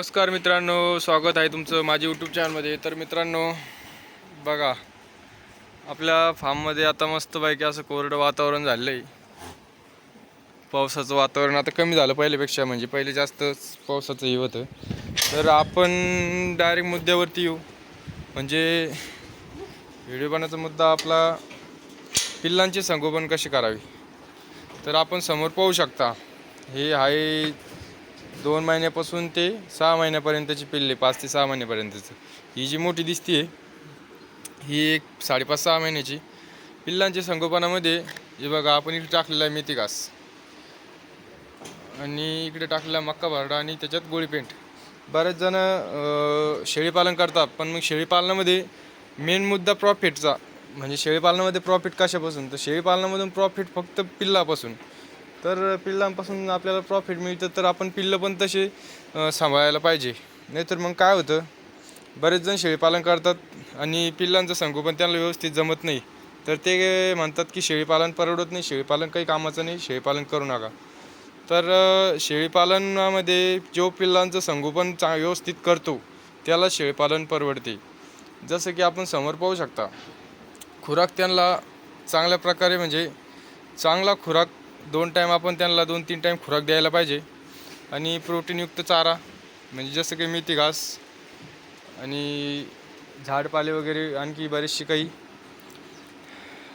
नमस्कार मित्रांनो स्वागत आहे तुमचं माझ्या यूट्यूब चॅनलमध्ये तर मित्रांनो बघा आपल्या फार्ममध्ये आता मस्तपैकी असं कोरडं वातावरण झालं आहे पावसाचं वातावरण आता कमी झालं पहिल्यापेक्षा म्हणजे पहिले जास्त पावसाचं हे होतं. तर आपण डायरेक्ट मुद्द्यावरती येऊ. म्हणजे व्हिडिओ बनाचा मुद्दा आपला पिल्लांचे संगोपन कसे करावे? तर आपण समोर पाहू शकता हे आहे दोन महिन्यापासून ते सहा महिन्यापर्यंतची पिल्ले पाच ते सहा महिन्यापर्यंतचं. ही जी मोठी दिसते ही एक साडेपाच सहा महिन्याची. पिल्लांच्या संगोपनामध्ये हे बघा आपण इकडे टाकलेला आहे मेथी घास आणि इकडे टाकलेला मक्का भरडा आणि त्याच्यात गोळी पेंट. बरेच जण शेळीपालन करतात पण मग शेळीपालनामध्ये मेन मुद्दा प्रॉफिटचा म्हणजे शेळीपालनामध्ये प्रॉफिट कशापासून? तर शेळीपालनामधून प्रॉफिट फक्त पिल्लापासून. तर पिल्लांपासून आपल्याला प्रॉफिट मिळतं तर आपण पिल्लं पण तसे सांभाळायला पाहिजे. नाहीतर मग काय होतं बरेच जण शेळीपालन करतात आणि पिल्लांचं संगोपन त्यांना व्यवस्थित जमत नाही. तर ते म्हणतात की शेळीपालन परवडत नाही शेळीपालन काही कामाचं नाही शेळीपालन करू नका. तर शेळीपालनामध्ये जो पिल्लांचं संगोपन चा व्यवस्थित करतो त्याला शेळीपालन परवडते. जसं की आपण समोर पाहू शकता खुराक त्यांना चांगल्या प्रकारे म्हणजे चांगला खुराक दोन टाईम आपण त्यांना दोन तीन टाईम खुराक द्यायला पाहिजे. आणि प्रोटीनयुक्त चारा म्हणजे जसं की मेथी घास आणि झाडपाले वगैरे आणखी बरेचसे काही.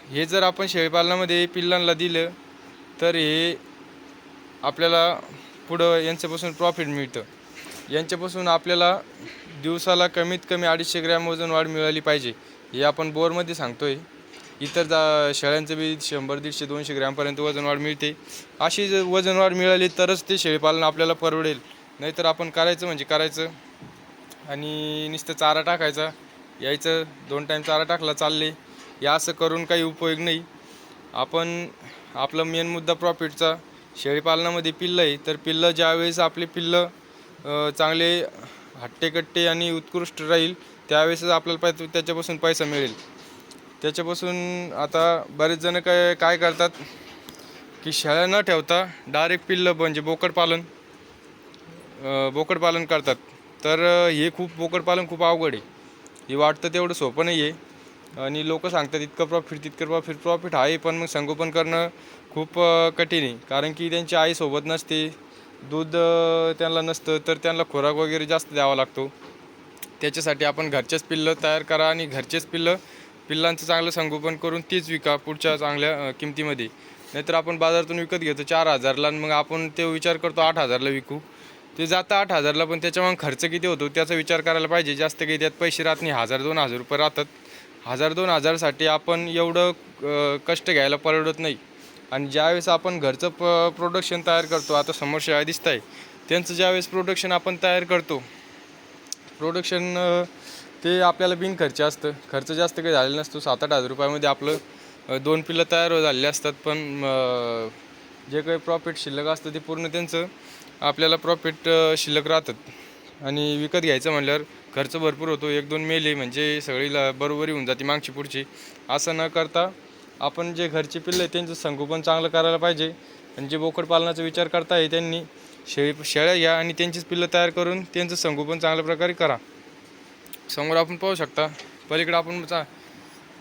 हे जर आपण शेळीपालनामध्ये पिल्लांना दिलं तर हे आपल्याला पुढं यांच्यापासून प्रॉफिट मिळतं. यांच्यापासून आपल्याला दिवसाला कमीत कमी अडीचशे ग्रॅम वजन वाढ मिळाली पाहिजे हे आपण बोरमध्ये सांगतो आहे इतर जा शेळ्यांचं बी शंभर दीडशे दोनशे ग्रॅमपर्यंत वजन वाढ मिळते. अशी जर वजन वाढ मिळाली तरच ते शेळीपालन आपल्याला परवडेल. नाहीतर आपण करायचं म्हणजे करायचं. आणि नुसतं चारा टाकायचा. यायचं दोन टाईम चारा टाकला चालले. या असं करून काही उपयोग नाही. आपण आपला मेन मुद्दा प्रॉफिटचा शेळीपालनामध्ये पिल्लं आहे. तर पिल्लं ज्यावेळेस आपले पिल्लं चांगले हट्टेकट्टे आणि उत्कृष्ट राहील त्यावेळेसच आपल्याला पाय त्याच्यापासून पैसा मिळेल. त्याच्यापासून आता बरेच जण काय काय करतात की शेळ्या न ठेवता डायरेक्ट पिल्लं म्हणजे बोकडपालन बोकडपालन करतात. तर हे खूप बोकडपालन खूप अवघड आहे. हे वाटतं तेवढं सोपं नाही आहे आणि लोक सांगतात इतकं प्रॉफिट तितकं प्रॉफिट प्रॉफिट आहे पण मग संगोपन करणं खूप कठीण आहे. कारण की त्यांची आई सोबत नसते दूध त्यांना नसतं तर त्यांना खुराक वगैरे जास्त द्यावा लागतो. त्याच्यासाठी आपण घरचेच पिल्लं तयार करा आणि घरचेच पिल्लं पिल्लांचं चांगलं संगोपन करून तीच विका पुढच्या चांगल्या किमतीमध्ये. नाहीतर आपण बाजारातून विकत घेतो चार हजारला आणि मग आपण ते विचार करतो आठ हजारला विकू. ते जातं आठ हजारला पण त्याच्यामुळे खर्च किती होतो त्याचा विचार करायला पाहिजे. जास्त काही त्यात पैसे राहत नाही. हजार दोन हजार रुपये राहतात. हजार दोन हजारसाठी आपण एवढं कष्ट घ्यायला परवडत नाही. आणि ज्यावेळेस आपण घरचं प प्रोडक्शन तयार करतो आता समोर शाळा दिसत आहे त्यांचं ज्यावेळेस प्रोडक्शन आपण तयार करतो प्रोडक्शन ते आपल्याला बिन खर्च असतं. खर्च जास्त काही झालेला नसतो. सात आठ हजार रुपयामध्ये आपलं दोन पिल्लं तयार झालेले असतात. पण जे काही प्रॉफिट शिल्लक असतं ते पूर्ण त्यांचं आपल्याला प्रॉफिट शिल्लक राहतात. आणि विकत घ्यायचं म्हणल्यावर खर्च भरपूर होतो. एक दोन मेले म्हणजे सगळीला बरोबरी होऊन जाते मागची पुढची. असं न करता आपण जे घरचे पिल्लं आहे त्यांचं संगोपन चांगलं करायला पाहिजे. आणि जे बोकड पालनाचा विचार करताय त्यांनी शेळी शेळ्या घ्या आणि त्यांचीच पिल्लं तयार करून त्यांचं संगोपन चांगल्या प्रकारे करा. समोर आपण पाहू शकता. पलीकडे आपण चा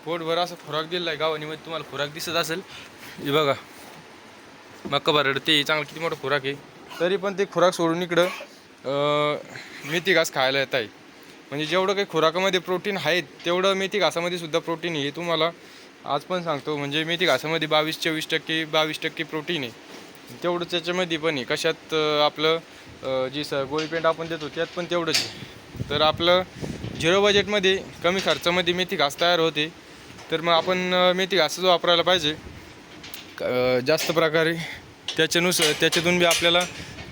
पोटभर असं खुराक दिलेला आहे गावानीमध्ये. तुम्हाला खुराक दिसत असेल. हे बघा. मक्का भरड ते चांगलं किती मोठं खुराक आहे. तरी पण ते खुराक सोडून इकडं मेथी घास खायला येत आहे. म्हणजे जेवढं काही खुराकामध्ये प्रोटीन आहे तेवढं मेथी घासामध्ये सुद्धा प्रोटीन आहे तुम्हाला आज पण सांगतो. म्हणजे मेथी घासामध्ये बावीस चोवीस टक्के बावीस टक्के प्रोटीन आहे. तेवढं त्याच्यामध्ये पण आहे. कशात आपलं जी स गोळीपेंट आपण देतो त्यात पण तेवढंच आहे. तर आपलं झिरो बजेटमध्ये कमी खर्चामध्ये मेथी घास तयार होते. तर मग आपण मेथी घासच वापरायला पाहिजे. जास्त प्रकारे. त्याच्यानुसार त्याच्यातून बी आपल्याला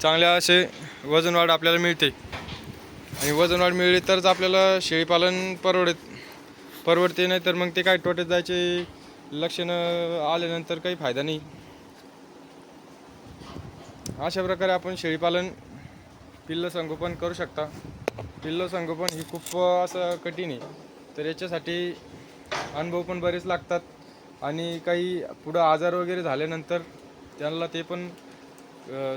चांगल्या असे वजन वाढ आपल्याला मिळते. आणि वजन वाढ मिळली तरच आपल्याला शेळीपालन परवडत परवडते. नाही तर मग ते काय तोट्यात जायचे लक्षणं आल्यानंतर काही फायदा नाही. अशा प्रकारे आपण शेळीपालन पिल्लं संगोपन करू शकता. पिल्लं संगोपन ही खूप असं कठीण आहे. तर याच्यासाठी अनुभव पण बरेच लागतात आणि काही पुढं आजार वगैरे झाल्यानंतर त्यांना ते पण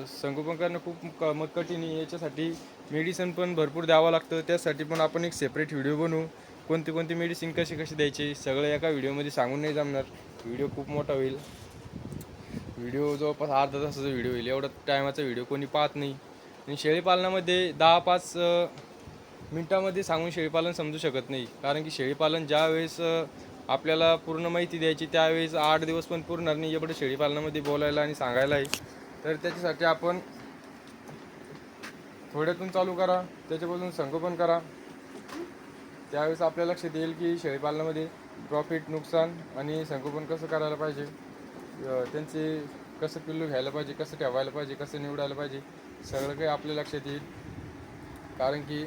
संगोपन करणं खूप क- मग कठीण आहे. याच्यासाठी मेडिसिन पण भरपूर द्यावं लागतं. त्यासाठी पण आपण एक सेपरेट व्हिडिओ बनवू. कोणती कोणती मेडिसिन कशी कशी द्यायची सगळं एका व्हिडिओमध्ये सांगून नाही जमणार. व्हिडिओ खूप मोठा होईल. व्हिडिओ जवळपास अर्धा तासाचा व्हिडिओ होईल. एवढा टायमाचा व्हिडिओ कोणी पाहत नाही. आणि शेळीपालनामध्ये दहा पाच मिनटामध्ये सांगून शेळीपालन समजू शकत नाही. कारण की शेळीपालन ज्या वेळेस आपल्याला पूर्ण माहिती द्यायची त्यावेळेस आठ दिवस पण पुरणार नाही एवढं शेळीपालनामध्ये बोलायला आणि सांगायला आहे. तर त्याच्यासाठी आपण थोड्यातून चालू करा त्याच्यापासून संगोपन करा. त्यावेळेस आपल्या लक्षात येईल की शेळीपालनामध्ये प्रॉफिट नुकसान आणि संगोपन कसं करायला पाहिजे. त्यांचे कसं पिल्लू घ्यायला पाहिजे कसं ठेवायला पाहिजे कसं निवडायला पाहिजे सगळं काही आपल्या लक्षात येईल. कारण की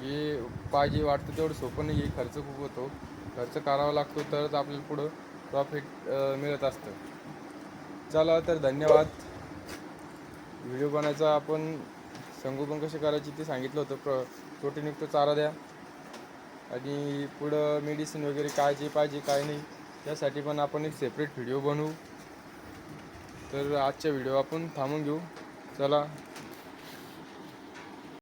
जे पाहिजे वाटतं तेवढं सोपं नाही आहे. खर्च खूप होतो. खर्च करावा लागतो तरच आपल्याला पुढं प्रॉफिट मिळत असतं. चला तर धन्यवाद. व्हिडिओ बनायचा आपण संगोपन कसे करायचे ते सांगितलं होतं. प्र प्रोटीनयुक्त चारा द्या. आणि पुढं मेडिसिन वगैरे काय जे पाहिजे काय नाही त्यासाठी पण आपण एक सेपरेट व्हिडिओ बनवू. तर आजच्या व्हिडिओ आपण थांबून घेऊ. चला.